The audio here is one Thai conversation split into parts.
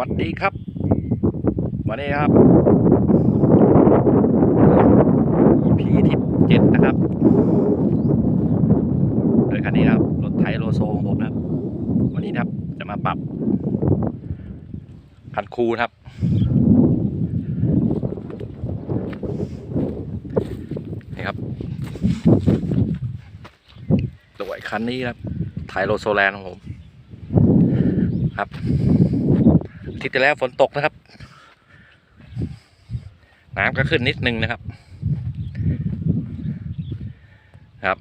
วัสดีครับ วันนี้ครับ EP ที่เจ็ดนะครับ โดยคันนี้นะครับ รถไถโลโซของผมนะครับ วันนี้นะครับ จะมาปรับ คันคูนครับ นี่ครับ ตัวไอ้คันนี้ครับไทโลโซแลนด์ของผมครับ ทิตย์ที่แล้วฝนตกนะครับ น้ำก็ขึ้นนิดนึงนะครับ ครับ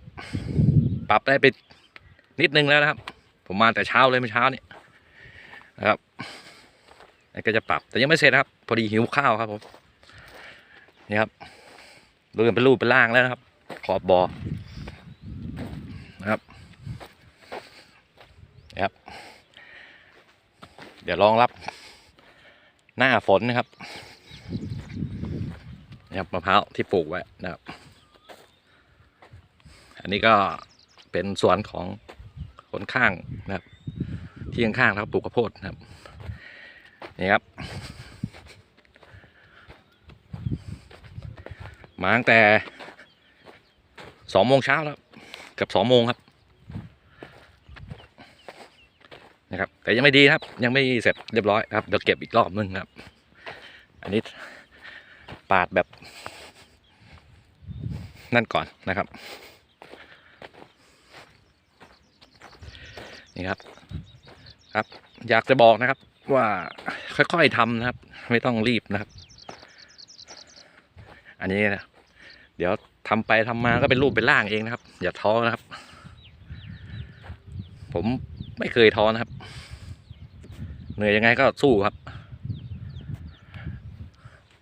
ปรับได้ไปนิดนึงแล้วนะครับ ผมมาแต่เช้าเลยเมื่อเช้านี่นะครับก็จะปรับแต่ยังไม่เสร็จครับ พอดีหิวข้าวครับผมนี่ครับดูกันเป็นรูปเป็นร่างแล้วนะครับ ขอบบอนะครับนะครับ เดี๋ยวรองรับ หน้าฝนนะครับนะครับมะพร้าวที่ปลูกไว้นะครับ อันนี้ก็เป็นสวนของคนข้างนะครับ ที่ข้างๆนะครับปลูกข้าวโพดนะครับนี่ครับ มาตั้งแต่สองโมงเช้าแล้วเกับสองโมงครับ นะครับ แต่ยังไม่ดีครับ ยังไม่เสร็จเรียบร้อยครับเดี๋ยวเก็บอีกรอบนึงครับ อันนี้ปาดแบบ นั่นก่อนนะครับ นี่ครับ ครับ อยากจะบอกนะครับ ว่าค่อยๆทำนะครับ ไม่ต้องรีบนะครับ อันนี้นะเดี๋ยวทำไปทำมาก็เป็นรูปเป็นร่างเองนะครับ อย่าท้อนะครับ ผมไม่เคยท้อนะครับ เหนื่อยยังไงก็สู้ครับ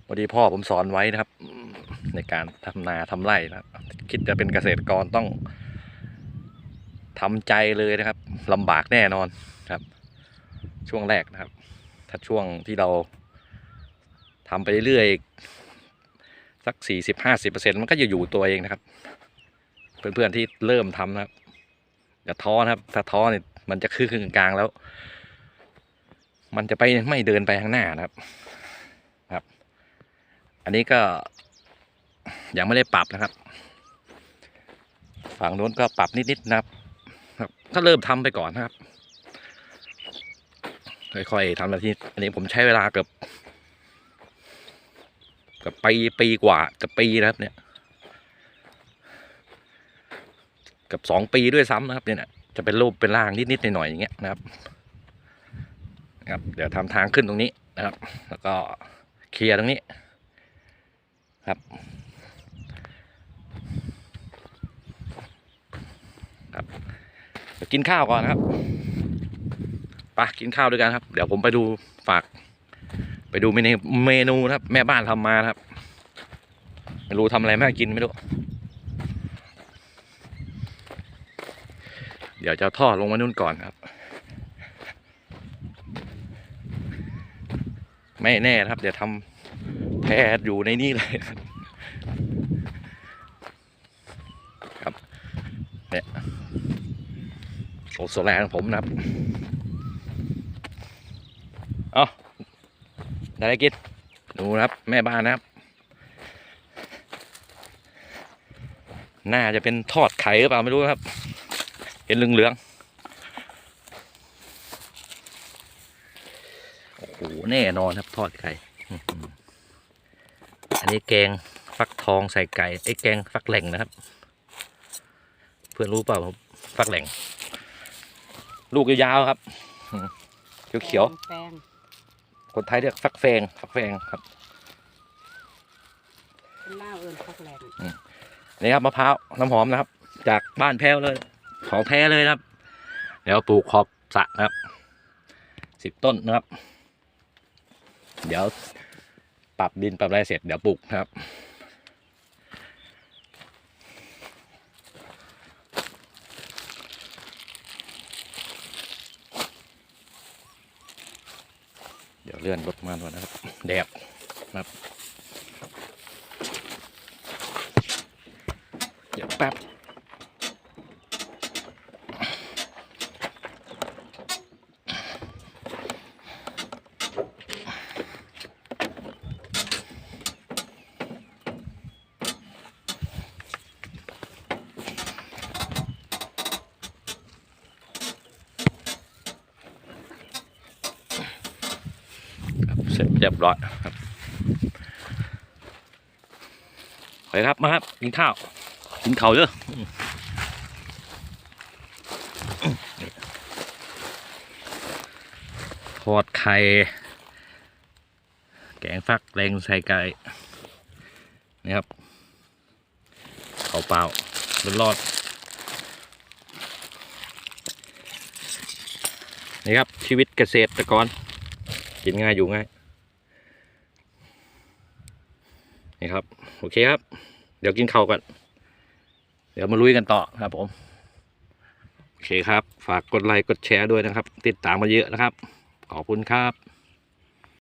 พอดีพ่อผมสอนไว้นะครับ ในการทำนาทำไร่นะครับ คิดจะเป็นเกษตรกรต้องทำใจเลยนะครับลำบากแน่นอนครับ ช่วงแรกนะครับ ถ้าช่วงที่เราทำไปเรื่อยๆสักสี่สิบห้าสิบเปอร์เซ็นมันก็จะอยู่ตัวเองนะครับ เพื่อนๆที่เริ่มทำนะครับอย่าท้อนะครับ ถ้าท้อเนี่ยมันจะคือครึ่งกลางแล้ว มันจะไปไม่เดินไปข้างหน้านะครับ ครับ อันนี้ก็ยังไม่ได้ปรับนะครับ ฝั่งโน้นก็ปรับนิดๆนะครับครับก็เริ่มทำไปก่อนนะครับ ค่อยๆทำนาทีอันนี้ผมใช้เวลาเกือบเกับปีปีกว่าเกับปีนะครับเนี่ยเกับสองปีด้วยซ้ำนะครับเนี่ยจะเป็นรูปเป็นร่างนิดๆหน่อยๆอย่างเงี้ยนะครับ นะครับ เดี๋ยวทำทางขึ้นตรงนี้นะครับ แล้วก็เคลียร์ตรงนี้ครับครับกินข้าวก่อนนะครับไปกินข้าวด้วยกันครับ เดี๋ยวผมไปดูฝาก ไปดูเมนูเมนูนะครับ แม่บ้านทำมาครับ ไม่รู้ทำอะไรแม่กินไม่รู้เดี๋ยวจะทอดลงมานู่นก่อนครับ ไม่แน่ครับ เดี๋ยวทำแพรอยู่ในนี่เลยครับครับเนี่ยโอโซแลนของผมนะครับเอาได้ไรกินดูนะครับ แม่บ้านนะครับ น่าจะเป็นทอดไข่หรือเปล่าไม่รู้ครับ เห็นเหลืองๆ โอ้โหแน่นอนครับทอดไข่อื้อหืออันนี้แกงฟักทองใส่ไก่ไอ้แกงฟักแหล่งนะครับ เพื่อนรู้เปล่าผมฟักแหล่ง ลูกยาวๆครับอื้อเขียวแป้งๆคนไทยเรียกฟักแฟงฟักแฟงครับเป็นหน้าเอิญพักแรงนี่ครับมะพร้าวน้ำหอมนะครับ จากบ้านแพ้วเลย ของแท้เลยนะครับ เดี๋ยวปลูกขอบสระนะครับสิบต้นนะครับ เดี๋ยวปรับดินปรับอะไรเสร็จเดี๋ยวปลูกครับเดี๋ยวเลื่อนรถมาหน่อยนะครับ แดดครับ เดี๋ยวแป๊บ เสร็จเรียบร้อยครับไปครับมาครับกินข้าวกินเขาเด้ออืมทอดไข่ แกงฟักแรงใส่ไก่นี่ครับเขาเปล่าร้อนๆนี่ครับชีวิตเกษตรกร กินง่ายอยู่ง่ายนี่ครับ โอเคครับ เดี๋ยวกินข้าวกันเดี๋ยวมาลุยกันต่อครับผม โอเคครับ ฝากกดไลค์กดแชร์ด้วยนะครับ ติดตามมาเยอะนะครับ ขอบคุณครับ